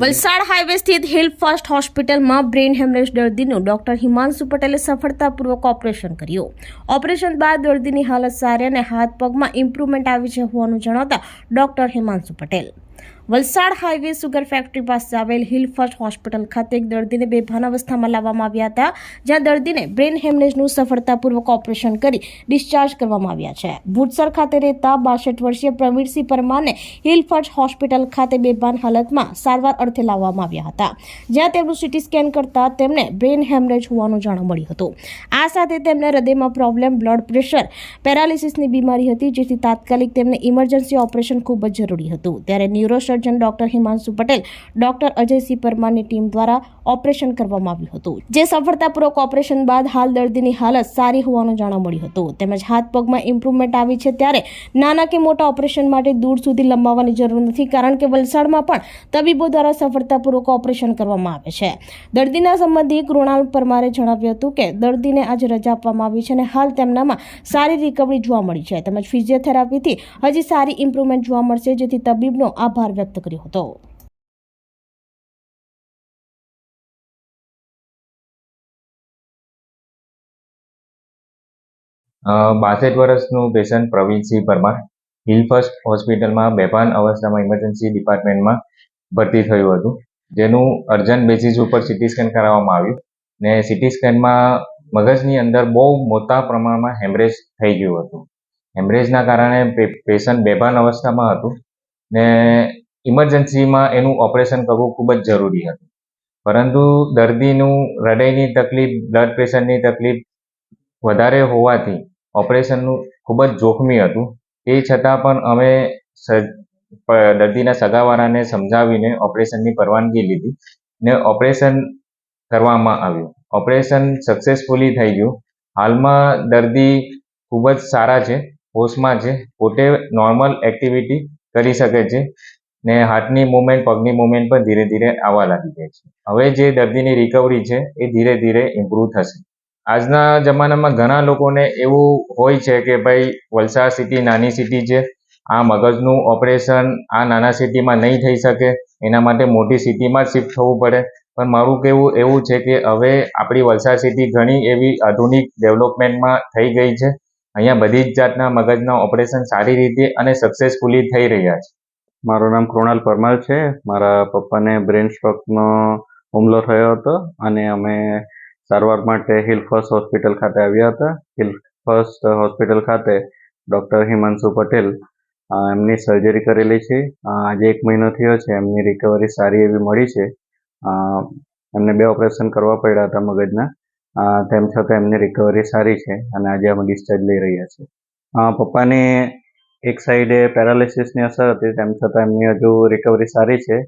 Valsad highway સ્થિત hill first હોસ્પિટલમાં brain haemorrhage દર્દીનું ડોક્ટર હિમાંશુ પટેલે સફળતાપૂર્વક ઓપરેશન કર્યું. ઓપરેશન બાદ દર્દીની હાલત સારી અને હાથ પગમાં ઇમ્પ્રુવમેન્ટ આવી છે હોવાનું જણાવતા doctor Himanshu Patel. Valsad highway sugar factory પાસે આવેલ હિલ ફર્સ્ટ હોસ્પિટલ ખાતે એક દર્દીને બેભાન અવસ્થામાં લાવવામાં આવ્યા હતા, જ્યાં દર્દીને બ્રેન હેમરેજનું સફળતાપૂર્વક ઓપરેશન કરી ડિસ્ચાર્જ કરવામાં આવ્યા છે. ભૂતસર ખાતે રહેતા બાસઠ વર્ષીય પ્રવીરસિંહ પરમારને હિલ ફર્સ્ટ હોસ્પિટલ ખાતે બેભાન હાલતમાં સારવાર અર્થે લાવવામાં આવ્યા હતા. જ્યાં તેમનું સીટી સ્કેન કરતા તેમને બ્રેન હેમરેજ હોવાનું જાણવા મળ્યું હતું. આ સાથે તેમને હૃદયમાં પ્રોબ્લેમ, બ્લડ પ્રેશર, પેરાલિસિસની બીમારી હતી, જેથી તાત્કાલિક તેમને ઇમરજન્સી ઓપરેશન ખૂબ જ જરૂરી હતું. ત્યારે neurosurgeon doctor Himanshu Patel, doctor Ajaysinh પરમારની team દ્વારા ઓપરેશન કરવામાં આવ્યું હતું. જે સફળતાપૂર્વક ઓપરેશન બાદ હાલ દર્દીની હાલત સારી હોવાનું જાણવા મળ્યું હતું. તેમજ હાથ પગમાં ઇમ્પ્રુવમેન્ટ આવી છે ત્યારે નાના કે મોટા ઓપરેશન માટે દૂર સુધી લંબાવવાની જરૂર નથી, કારણ કે વલસાડમાં પણ તબીબો દ્વારા સફળતાપૂર્વક ઓપરેશન કરવામાં આવે છે. દર્દીના સંબંધી કૃણાલ પરમારે જણાવ્યું હતું કે, દર્દીને આજે રજા આપવામાં આવી છે અને હાલ તેમનામાં સારી રિકવરી જોવા મળી છે. તેમજ ફિઝિયોથેરાપીથી હજી સારી ઇમ્પ્રુવમેન્ટ જોવા મળશે, જેથી તબીબનો આભાર વ્યક્ત કર્યો હતો. બાસઠ વર્ષનું patient Pravinsinh Parmar hill first હોસ્પિટલમાં બેભાન અવસ્થામાં ઇમરજન્સી ડિપાર્ટમેન્ટમાં ભરતી થયું હતું. જેનું અર્જન્ટ બેસિસ ઉપર સિટી સ્કેન કરાવવામાં આવ્યું ને સિટી સ્કેનમાં મગજની અંદર બહુ મોટા પ્રમાણમાં હેમરેજ થઈ ગયું હતું. હેમરેજના કારણે પેશન્ટ બેભાન અવસ્થામાં હતું. ને ઇમરજન્સીમાં એનું ઓપરેશન કરવું ખૂબ જ જરૂરી હતું. પરંતુ દર્દીનું, હૃદયની તકલીફ, બ્લડ પ્રેશરની તકલીફ વધારે હોવાથી ઓપરેશનનું ખૂબ જ જોખમી હતું. તે છતાં પણ અમે દર્દીના સગાવાળાને સમજાવીને ઓપરેશનની પરવાનગી લીધી ને ઓપરેશન કરવામાં આવ્યું. ઓપરેશન સક્સેસફુલી થઈ ગયું. હાલમાં દર્દી ખૂબ જ સારા છે, હોશમાં છે. પોતે નોર્મલ એક્ટિવિટી કરી શકે છે ને હાથની મુવમેન્ટ, પગની મુવમેન્ટ પણ ધીરે ધીરે આવવા લાગી જાય છે. હવે જે દર્દીની રિકવરી છે એ ધીરે ધીરે ઇમ્પ્રૂવ થશે. આજના જમાનામાં ઘણા લોકોને એવું હોય છે કે ભાઈ, વલસાડ સિટી નાની સિટી છે, આ મગજનું ઓપરેશન આ નાના સિટીમાં નહીં થઈ શકે, એના માટે મોટી સિટીમાં જ શિફ્ટ થવું પડે. પણ મારું કહેવું એવું છે કે હવે આપણી વલસાડ સિટી ઘણી એવી આધુનિક ડેવલપમેન્ટમાં થઈ ગઈ છે. અહીંયા બધી જ જાતના મગજના ઓપરેશન સારી રીતે અને સક્સેસફુલી થઈ રહ્યા છે. મારું નામ કૃણાલ પરમાર છે. મારા પપ્પાને બ્રેન સ્ટ્રોકનો હુમલો થયો હતો અને અમે સારવાર માટે હિલ ફર્સ્ટ હોસ્પિટલ ખાતે આવ્યા હતા. હિલ ફર્સ્ટ હોસ્પિટલ ખાતે ડૉક્ટર હિમાંશુ પટેલ એમની સર્જરી કરેલી છે. આજે એક મહિનો થયો છે. એમની રિકવરી સારી એવી મળી છે. એમને બે ઓપરેશન કરવા પડ્યા હતા મગજના. તેમ છતાં એમની રિકવરી સારી છે અને આજે અમે ડિસ્ચાર્જ લઈ રહ્યા છીએ. પપ્પાને એક સાઈડે પેરાલિસિસની અસર હતી તેમ છતાં એમની હજુ રિકવરી સારી છે.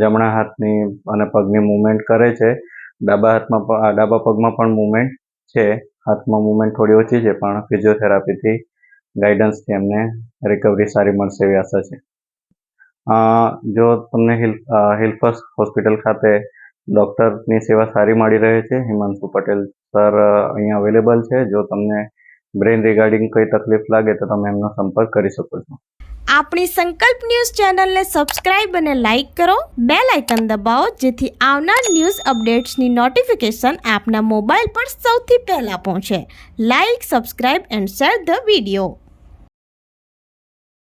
જમણા હાથની અને પગની મૂવમેન્ટ કરે છે. ડાબા હાથમાં ડાબા પગમાં પણ મૂવમેન્ટ છે. હાથમાં મૂવમેન્ટ થોડી ઓછી છે પણ ફિઝિયોથેરાપીથી ગાઈડન્સથી એમને રિકવરી સારી મળશે એવી આશા છે. જો તમને હિલ અ, હોસ્પિટલ ખાતે ડૉક્ટરની સેવા સારી મળી રહે છે. હિમાંશુ પટેલ સર અહીંયા અવેલેબલ છે. જો તમને બ્રેન રિગાર્ડિંગ કોઈ તકલીફ લાગે તો તમે એમનો સંપર્ક કરી શકો છો. આપણી સંકલ્પ ન્યૂઝ ચેનલને સબસ્ક્રાઇબ અને લાઇક કરો. બેલ આઇકન દબાવો, જેથી આવનાર ન્યૂઝ અપડેટ્સની નોટિફિકેશન આપના મોબાઈલ પર સૌથી પહેલા પહોંચે. Like subscribe and share the video